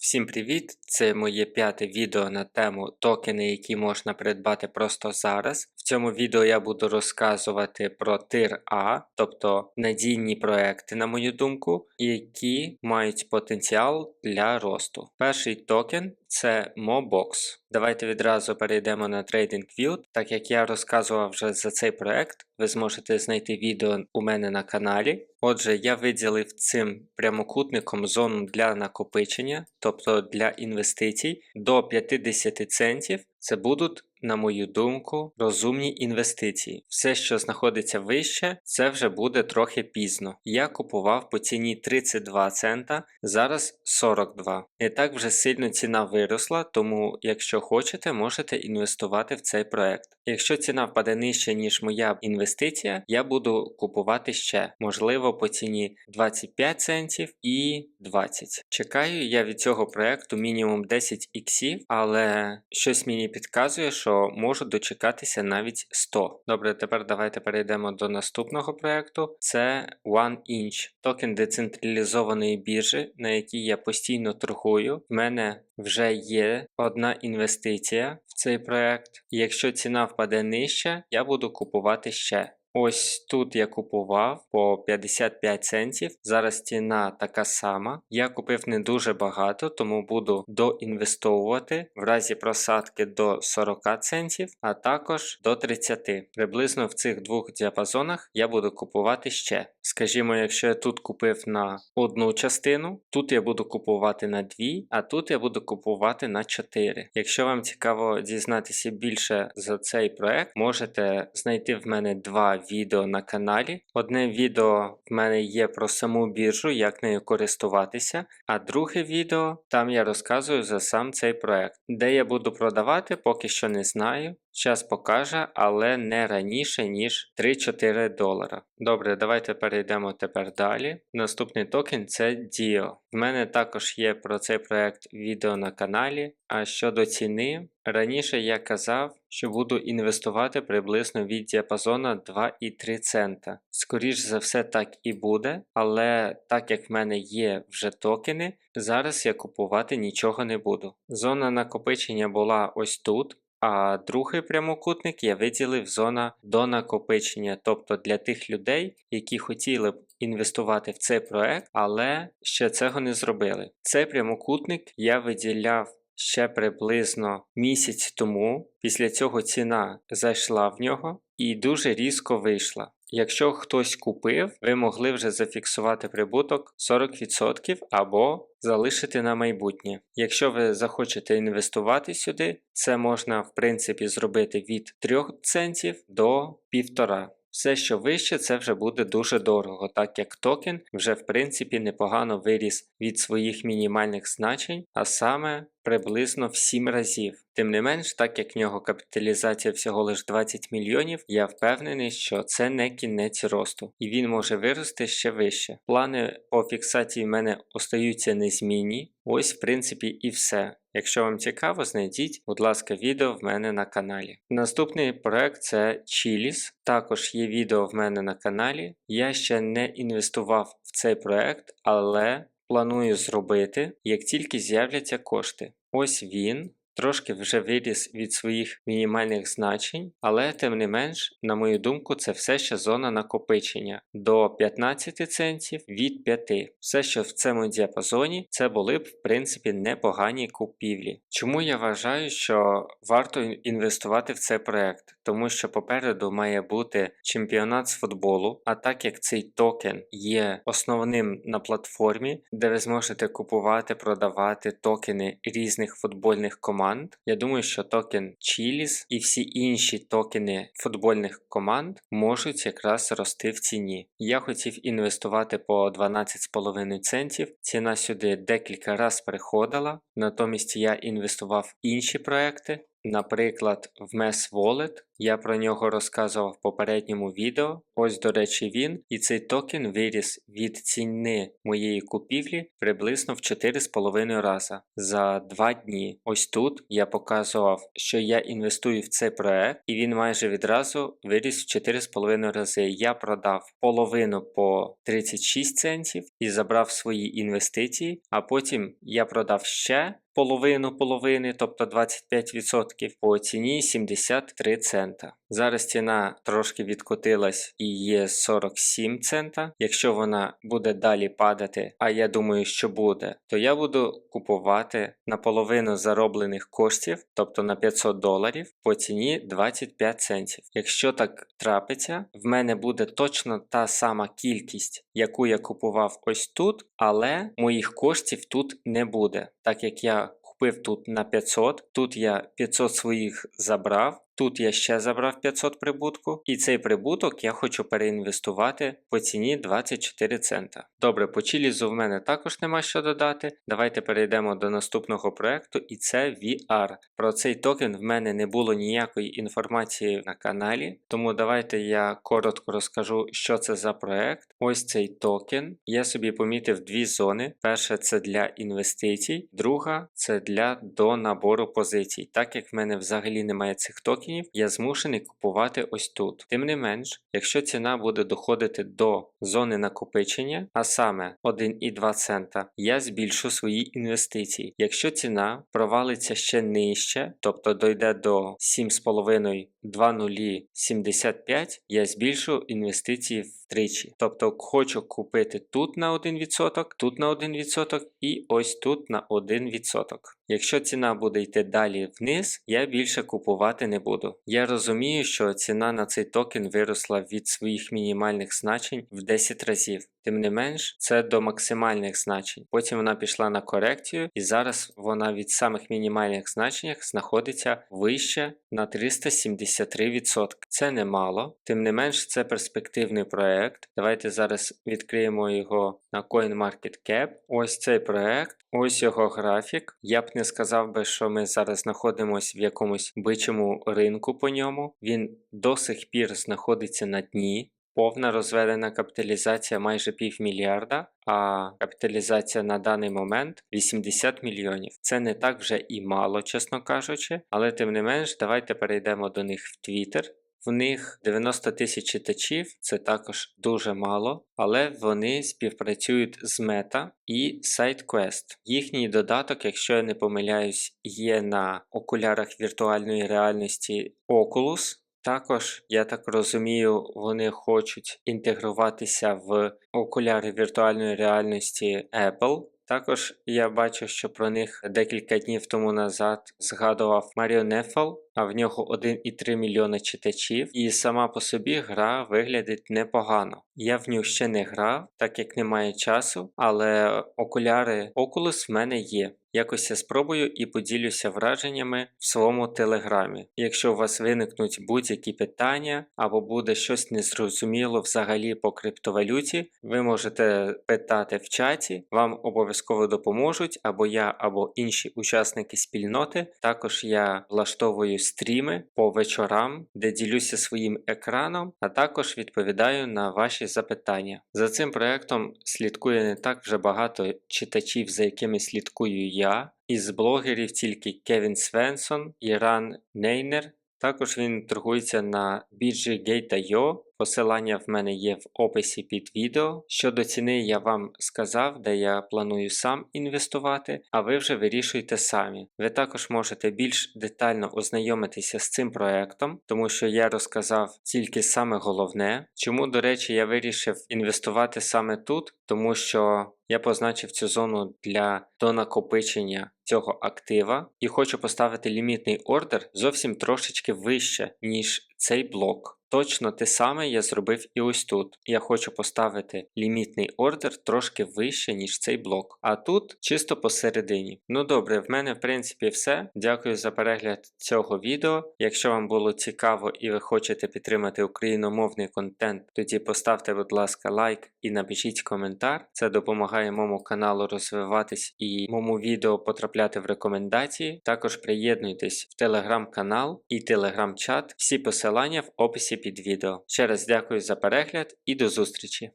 Всім привіт! Це моє п'яте відео на тему токени, які можна придбати просто зараз. В цьому відео я буду розказувати про тир А, тобто надійні проекти, на мою думку, які мають потенціал для росту. Перший токен це Mobox. Давайте відразу перейдемо на TradingView. Так як я розказував вже за цей проект, ви зможете знайти відео у мене на каналі. Отже, я виділив цим прямокутником зону для накопичення, тобто для інвестицій до 50 центів. Це будуть, на мою думку, розумні інвестиції. Все, що знаходиться вище, це вже буде трохи пізно. Я купував по ціні 32 цента, зараз 42. Не так вже сильно ціна виросла, тому якщо хочете, можете інвестувати в цей проект. Якщо ціна впаде нижче, ніж моя інвестиція, я буду купувати ще, можливо, по ціні 25 центів і 20. Чекаю я від цього проекту мінімум 10 іксів, але щось мені підказує, що можу дочекатися навіть 100. Добре, тепер давайте перейдемо до наступного проекту. Це One Inch, токен децентралізованої біржі, на якій я постійно торгую. В мене вже є одна інвестиція в цей проект. Якщо ціна впаде нижче, я буду купувати ще. Ось тут я купував по 55 центів. Зараз ціна така сама. Я купив не дуже багато, тому буду доінвестовувати в разі просадки до 40 центів, а також до 30. Приблизно в цих двох діапазонах я буду купувати ще. Скажімо, якщо я тут купив на одну частину, тут я буду купувати на дві, а тут я буду купувати на 4. Якщо вам цікаво дізнатися більше за цей проект, можете знайти в мене два відео на каналі. Одне відео в мене є про саму біржу, як нею користуватися, а друге відео там я розказую за сам цей проект. Де я буду продавати, поки що не знаю. Час покаже, але не раніше, ніж 3-4 долара. Добре, давайте перейдемо тепер далі. Наступний токен це DIO. В мене також є про цей проект відео на каналі. А щодо ціни, раніше я казав, що буду інвестувати приблизно від діапазона 2,3 цента. Скоріш за все, так і буде, але так як в мене є вже токени, зараз я купувати нічого не буду. Зона накопичення була ось тут. А другий прямокутник я виділив зона до накопичення, тобто для тих людей, які хотіли б інвестувати в цей проект, але ще цього не зробили. Цей прямокутник я виділяв ще приблизно місяць тому. Після цього ціна зайшла в нього і дуже різко вийшла. Якщо хтось купив, ви могли вже зафіксувати прибуток 40% або залишити на майбутнє. Якщо ви захочете інвестувати сюди, це можна в принципі зробити від 3 центів до 1,5. Все, що вище, це вже буде дуже дорого, так як токен вже в принципі непогано виріс від своїх мінімальних значень, а саме приблизно в 7 разів. Тим не менш, так як в нього капіталізація всього лише 20 мільйонів, я впевнений, що це не кінець росту, і він може вирости ще вище. Плани по фіксації в мене остаються незмінні. Ось, в принципі, і все. Якщо вам цікаво, знайдіть, будь ласка, відео в мене на каналі. Наступний проект це Chilis. Також є відео в мене на каналі. Я ще не інвестував в цей проект, але планую зробити, як тільки з'являться кошти. Ось він. Трошки вже виріс від своїх мінімальних значень, але тим не менш, на мою думку, це все ще зона накопичення до 15 центів від 5. Все, що в цьому діапазоні, це були б в принципі непогані купівлі. Чому я вважаю, що варто інвестувати в цей проект? Тому що попереду має бути чемпіонат з футболу, а так як цей токен є основним на платформі, де ви зможете купувати, продавати токени різних футбольних команд команд. Я думаю, що токен Chili's і всі інші токени футбольних команд можуть якраз рости в ціні. Я хотів інвестувати по 12,5 центів. Ціна сюди декілька разів приходила, натомість я інвестував в інші проекти. Наприклад, в MES Wallet. Я про нього розказував в попередньому відео. Ось, до речі, він. І цей токен виріс від ціни моєї купівлі приблизно в 4,5 рази за 2 дні. Ось тут я показував, що я інвестую в цей проект, і він майже відразу виріс в 4,5 рази. Я продав половину по 36 центів і забрав свої інвестиції, а потім я продав ще половину половини, тобто 25% по ціні 73 цента. Зараз ціна трошки відкотилась і є 47 цента. Якщо вона буде далі падати, а я думаю, що буде, то я буду купувати наполовину зароблених коштів, тобто на 500 доларів, по ціні 25 центів. Якщо так трапиться, в мене буде точно та сама кількість, яку я купував ось тут, але моїх коштів тут не буде, так як я купив тут на 500, тут я 500 своїх забрав, тут я ще забрав 500 прибутку, і цей прибуток я хочу переінвестувати по ціні 24 цента. Добре, по Чілізу в мене також нема що додати. Давайте перейдемо до наступного проекту, і це VR. Про цей токен в мене не було ніякої інформації на каналі, тому давайте я коротко розкажу, що це за проект. Ось цей токен. Я собі помітив дві зони. Перша це для інвестицій, друга це для до набору позицій. Так як в мене взагалі немає цих токенів, я змушений купувати ось тут. Тим не менш, якщо ціна буде доходити до зони накопичення, а саме 1,2 цента, я збільшу свої інвестиції. Якщо ціна провалиться ще нижче, тобто дойде до 7,5 2,075, я збільшу інвестиції втричі. Тобто хочу купити тут на 1%, тут на 1% і ось тут на 1%. Якщо ціна буде йти далі вниз, я більше купувати не буду. Я розумію, що ціна на цей токен виросла від своїх мінімальних значень в 10 разів. Тим не менш, це до максимальних значень. Потім вона пішла на корекцію, і зараз вона від самих мінімальних значень знаходиться вище на 373%. Це немало. Тим не менш, це перспективний проект. Давайте зараз відкриємо його на CoinMarketCap. Ось цей проект, ось його графік. Я б не сказав би, що ми зараз знаходимося в якомусь бичому ринку по ньому. Він до сих пір знаходиться на дні. Повна розведена капіталізація майже півмільярда, а капіталізація на даний момент 80 мільйонів. Це не так вже і мало, чесно кажучи, але тим не менш, давайте перейдемо до них в Twitter. В них 90 тисяч читачів, це також дуже мало, але вони співпрацюють з Meta і SideQuest. Їхній додаток, якщо я не помиляюсь, є на окулярах віртуальної реальності Oculus. Також, я так розумію, вони хочуть інтегруватися в окуляри віртуальної реальності Apple. Також я бачу, що про них декілька днів тому назад згадував Маріо Нефал, а в нього 1,3 мільйони читачів, і сама по собі гра виглядить непогано. Я в нього ще не грав, так як немає часу, але окуляри Oculus в мене є. Якось я спробую і поділюся враженнями в своєму телеграмі. Якщо у вас виникнуть будь-які питання або буде щось незрозуміло взагалі по криптовалюті, ви можете питати в чаті, вам обов'язково допоможуть або я, або інші учасники спільноти. Також я влаштовую стріми по вечорам, де ділюся своїм екраном, а також відповідаю на ваші запитання. За цим проектом слідкує не так вже багато читачів, за якими слідкую я. Із блогерів тільки Кевін Свенсон і Ран Нейнер. Також він торгується на біржі Gate.io. Посилання в мене є в описі під відео. Щодо ціни я вам сказав, де я планую сам інвестувати, а ви вже вирішуйте самі. Ви також можете більш детально ознайомитися з цим проектом, тому що я розказав тільки саме головне. Чому, до речі, я вирішив інвестувати саме тут, тому що я позначив цю зону для донакопичення цього актива і хочу поставити лімітний ордер зовсім трошечки вище, ніж цей блок. Точно те саме я зробив і ось тут. Я хочу поставити лімітний ордер трошки вище, ніж цей блок. А тут чисто посередині. Ну добре, в мене в принципі все. Дякую за перегляд цього відео. Якщо вам було цікаво і ви хочете підтримати україномовний контент, тоді поставте, будь ласка, лайк і напишіть коментар. Це допомагає моєму каналу розвиватись і моєму відео потрапляти в рекомендації. Також приєднуйтесь в телеграм-канал і телеграм-чат. Всі посилання в описі під відео. Ще раз дякую за перегляд і до зустрічі!